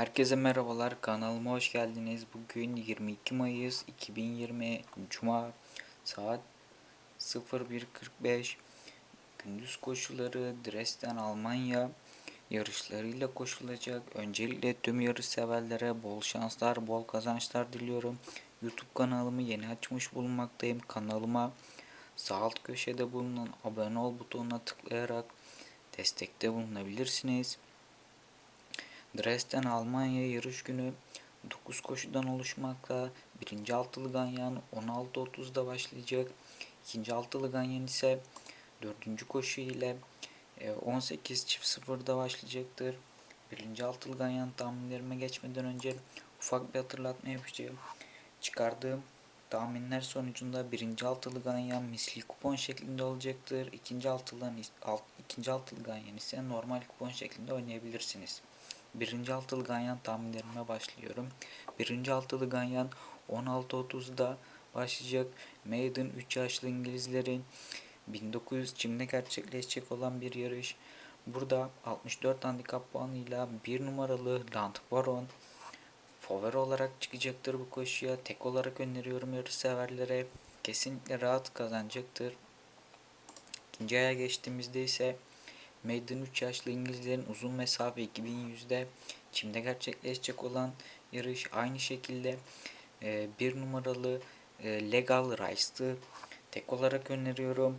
Herkese merhabalar kanalıma hoş geldiniz. Bugün 22 Mayıs 2020 Cuma saat 01.45 gündüz koşuları Dresden Almanya yarışlarıyla koşulacak. Öncelikle tüm yarış severlere bol şanslar, bol kazançlar diliyorum. YouTube kanalımı yeni açmış bulunmaktayım. Kanalıma sağ alt köşede bulunan abone ol butonuna tıklayarak destekte bulunabilirsiniz. Dresden Almanya yarış günü 9 koşudan oluşmakta. Birinci altılı ganyan 16.30'da başlayacak. İkinci altılı ganyan ise dördüncü koşu ile 18 çift sıfırda başlayacaktır. Birinci altılı ganyan tahminlerime geçmeden önce ufak bir hatırlatma yapacağım. Çıkardığım tahminler sonucunda birinci altılı ganyan misli kupon şeklinde olacaktır. İkinci altılı, alt, altılı ganyan ise normal kupon şeklinde oynayabilirsiniz. Birinci altılı ganyan tahminlerime başlıyorum. Birinci altılı ganyan 16.30'da başlayacak. Maiden 3 yaşlı İngilizlerin 1900 Çim'de gerçekleşecek olan bir yarış. Burada 64 handikap puanıyla 1 numaralı Land Baron favori olarak çıkacaktır bu koşuya. Tek olarak öneriyorum yarış severlere. Kesinlikle rahat kazanacaktır. İkinci aya geçtiğimizde ise Maiden 3 yaşlı İngilizlerin uzun mesafe 2100'de Çim'de gerçekleşecek olan yarış aynı şekilde e, bir numaralı e, Legal Rice'tı. Tek olarak öneriyorum.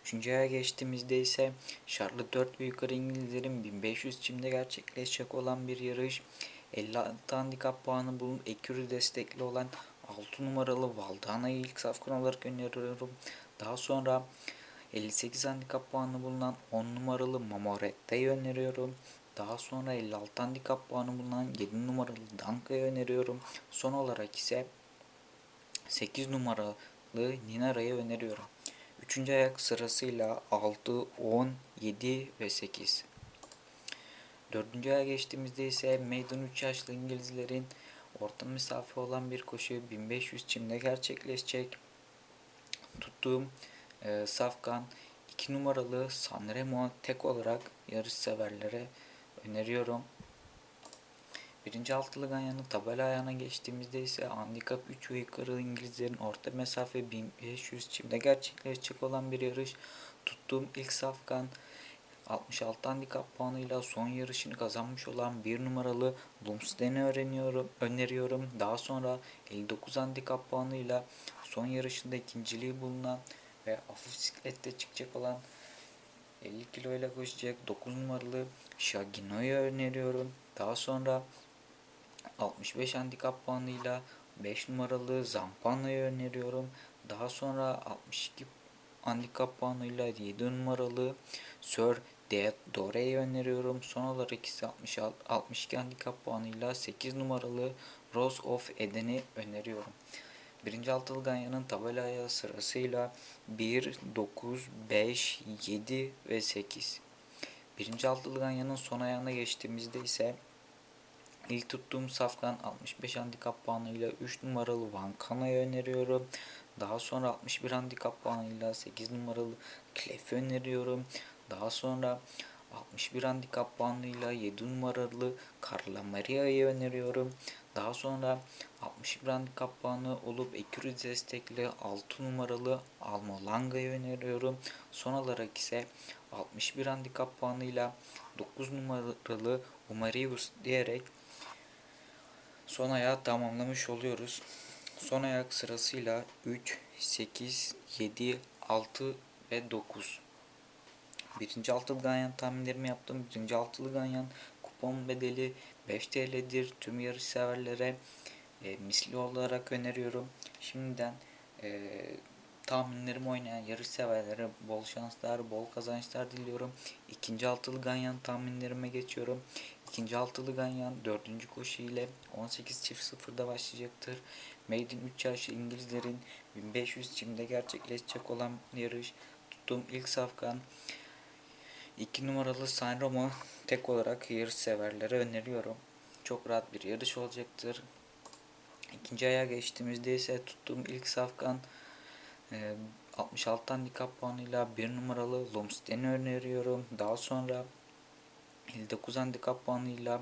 Üçüncü aya geçtiğimizde ise Charlotte 4 ve yukarı İngilizlerin 1500 çimde gerçekleşecek olan bir yarış. 56 handikap puanı bulunan Ekürü destekli olan 6 numaralı Valdana'yı ilk safkan olarak öneriyorum. Daha sonra 58 handikap puanı bulunan 10 numaralı Mamorette'yi öneriyorum. Daha sonra 56 handikap puanı bulunan 7 numaralı Danka'yı öneriyorum. Son olarak ise 8 numaralı Ninara'yı öneriyorum. Üçüncü ayak sırasıyla 6, 10, 7 ve 8. Dördüncü aya geçtiğimizde ise Maiden 3 yaşlı İngilizlerin orta mesafe olan bir koşu 1500 çimde gerçekleşecek. Tuttuğum e, Safkan 2 numaralı Sanremo tek olarak yarış severlere öneriyorum. Birinci altılı ganyanın tabela ayağına geçtiğimizde ise handikap 3 ve yukarı İngilizlerin orta mesafe 1500 çimde gerçekleşecek olan bir yarış. Tuttuğum ilk safkan 66 handikap puanıyla son yarışını kazanmış olan bir numaralı Lumsden'i öğreniyorum, öneriyorum. Daha sonra 59 handikap puanıyla son yarışında ikinciliği bulunan ve hafif bisiklette çıkacak olan 50 kilo ile koşacak 9 numaralı Shagino'yu öneriyorum. Daha sonra 65 handikap puanıyla 5 numaralı Zampana'yı öneriyorum. Daha sonra 62 handikap puanıyla 7 numaralı Sir Dore'yi öneriyorum. Son olarak ise 66, 62 handikap puanıyla 8 numaralı Rose of Eden'i öneriyorum. Birinci altılı ganyanın tabelaya sırasıyla 1, 9, 5, 7 ve 8. Birinci altılı ganyanın son ayağına geçtiğimizde ise ilk tuttuğum safkan 65 handikap puanıyla 3 numaralı Van Kana'yı öneriyorum. Daha sonra 61 handikap puanıyla 8 numaralı Klef'i öneriyorum. Daha sonra 61 handikap puanıyla 7 numaralı Carla Maria'yı öneriyorum. Daha sonra 61 handikap puanı olup Ekürü destekli 6 numaralı Almolanga'yı öneriyorum. Son olarak ise 61 handikap puanıyla 9 numaralı Umarius diyerek son ayağı tamamlamış oluyoruz. Son ayak sırasıyla 3, 8, 7, 6 ve 9. Birinci altılı ganyan tahminlerimi yaptım. Birinci altılı ganyan kupon bedeli 5 TL'dir. Tüm yarış severlere e, misli olarak öneriyorum. Şimdiden e, tahminlerimi oynayan yarış severlere bol şanslar, bol kazançlar diliyorum. İkinci altılı ganyan tahminlerime geçiyorum. İkinci altılı ganyan dördüncü koşu ile 18 çift sıfırda başlayacaktır. Maiden 3 yaşlı İngilizlerin 1500 çimde gerçekleşecek olan yarış. Tuttuğum ilk safkan 2 numaralı Sanremo tek olarak yarış severlere öneriyorum. Çok rahat bir yarış olacaktır. İkinci aya geçtiğimizde ise tuttuğum ilk safkan 66 handikap puanıyla 1 numaralı Lumsden'i öneriyorum. Daha sonra 59 handikap puanıyla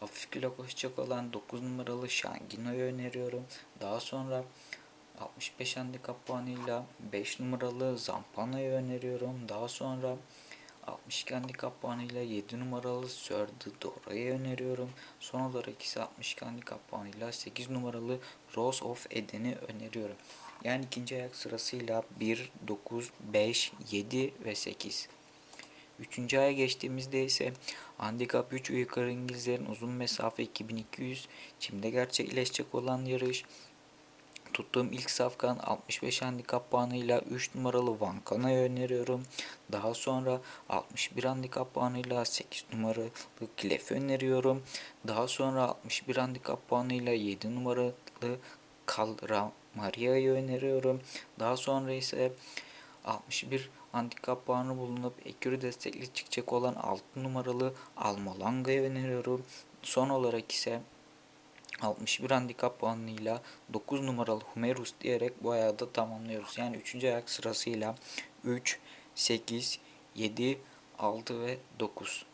hafif kilo koşacak olan 9 numaralı Shangino'yu öneriyorum. Daha sonra 65 handikap puanıyla 5 numaralı Zampana'yı öneriyorum. Daha sonra 62 handikap puanıyla 7 numaralı Sir Dora'yı öneriyorum. Son olarak ise 62 handikap puanıyla 8 numaralı Rose of Eden'i öneriyorum. Yani ikinci ayak sırasıyla 1, 9, 5, 7 ve 8. Üçüncü aya geçtiğimizde ise Handikap 3 ve yukarı İngilizlerin uzun mesafe 2200 çimde gerçekleşecek olan yarış. Tuttuğum ilk safkan 65 handikap puanıyla 3 numaralı Vankana'yı öneriyorum. Daha sonra 61 handikap puanıyla 8 numaralı Klef'i öneriyorum. Daha sonra 61 handikap puanıyla 7 numaralı Kalra Maria'yı öneriyorum. Daha sonra ise 61 handikap puanı bulunup ekürü destekli çıkacak olan 6 numaralı Almalanga'yı öneriyorum. Son olarak ise 61 handikap puanıyla 9 numaralı Humerus diyerek bu ayağı da tamamlıyoruz. Yani 3. ayak sırasıyla 3, 8, 7, 6 ve 9.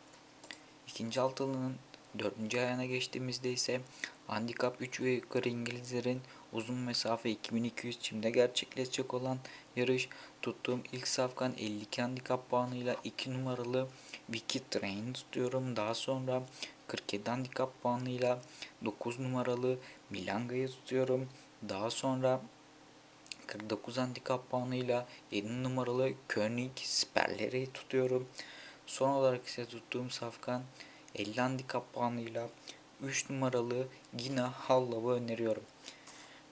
İkinci altılının 4. ayağına geçtiğimizde ise handikap 3 ve yukarı İngilizlerin uzun mesafe 2200 çimde gerçekleşecek olan yarış tuttuğum ilk safkan 52 handikap puanıyla 2 numaralı Vicky Train tutuyorum. Daha sonra 47 handikap puanıyla 9 numaralı Milanga'yı tutuyorum. Daha sonra 49 handikap puanıyla 7 numaralı König Sperler'i tutuyorum. Son olarak ise tuttuğum safkan 50 handikap puanıyla 3 numaralı Gina Hallav'ı öneriyorum.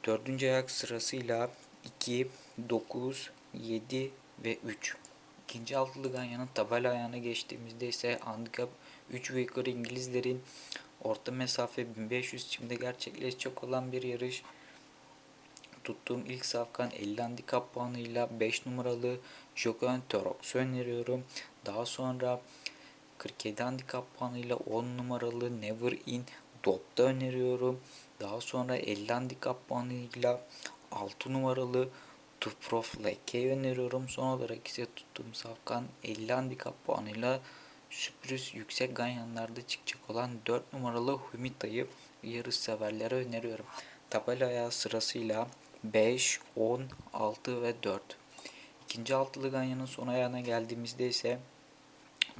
Dördüncü ayak sırasıyla 2, 9, 7 ve 3. İkinci altılı ganyanın tabela ayağına geçtiğimizde ise handikap 3 ve İngilizlerin orta mesafe 1500 çimde gerçekleşecek olan bir yarış. Tuttuğum ilk safkan 50 handikap puanıyla 5 numaralı Jogan Torox'u öneriyorum. Daha sonra 47 handikap puanıyla 10 numaralı Never In Dop'ta öneriyorum. Daha sonra 50 handikap puanıyla 6 numaralı Tuprof Leke'yi öneriyorum. Son olarak ise tuttuğum safkan 50 handikap puanıyla sürpriz yüksek ganyanlarda çıkacak olan 4 numaralı Humita'yı yarış severlere öneriyorum. Tabela ayağı sırasıyla 5, 10, 6 ve 4. İkinci altılı ganyanın son ayağına geldiğimizde ise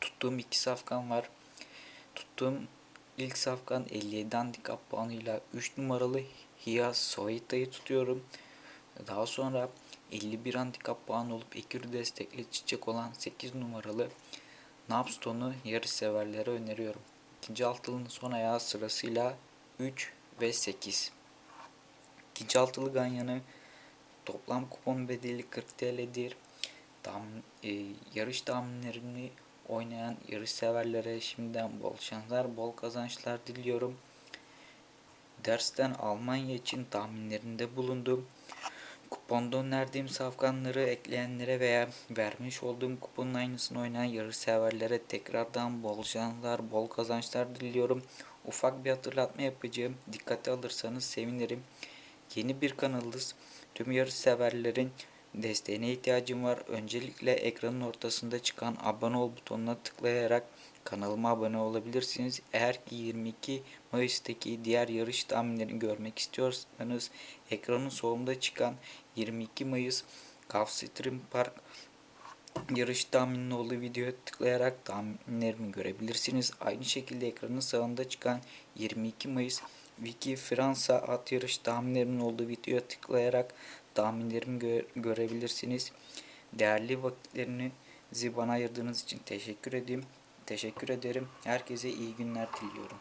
tuttuğum iki safkan var. Tuttuğum ilk safkan 57 handikap puanıyla 3 numaralı Hia Soita'yı tutuyorum. Daha sonra 51 handikap puan olup ekürü destekli çiçek olan 8 numaralı Napston'u yarış severlere öneriyorum. İkinci altılının son ayağı sırasıyla 3 ve 8. İkinci altılı ganyanı toplam kupon bedeli 40 TL'dir. Tam, e, yarış tahminlerini oynayan yarış severlere şimdiden bol şanslar, bol kazançlar diliyorum. Dersten Almanya için tahminlerinde bulundum. Kuponda önerdiğim safkanları ekleyenlere veya vermiş olduğum kuponun aynısını oynayan yarış severlere tekrardan bol şanslar, bol kazançlar diliyorum. Ufak bir hatırlatma yapacağım. Dikkate alırsanız sevinirim. Yeni bir kanalız. Tüm yarış severlerin desteğine ihtiyacım var. Öncelikle ekranın ortasında çıkan abone ol butonuna tıklayarak kanalıma abone olabilirsiniz. Eğer ki 22 Mayıs'taki diğer yarış tahminlerini görmek istiyorsanız ekranın solunda çıkan 22 Mayıs Gulfstream Park yarış tahmininin olduğu videoya tıklayarak tahminlerimi görebilirsiniz. Aynı şekilde ekranın sağında çıkan 22 Mayıs Wiki Fransa at yarış tahminlerimin olduğu videoya tıklayarak tahminlerimi gö görebilirsiniz. Değerli vakitlerinizi bana ayırdığınız için teşekkür edeyim. Teşekkür ederim. Herkese iyi günler diliyorum.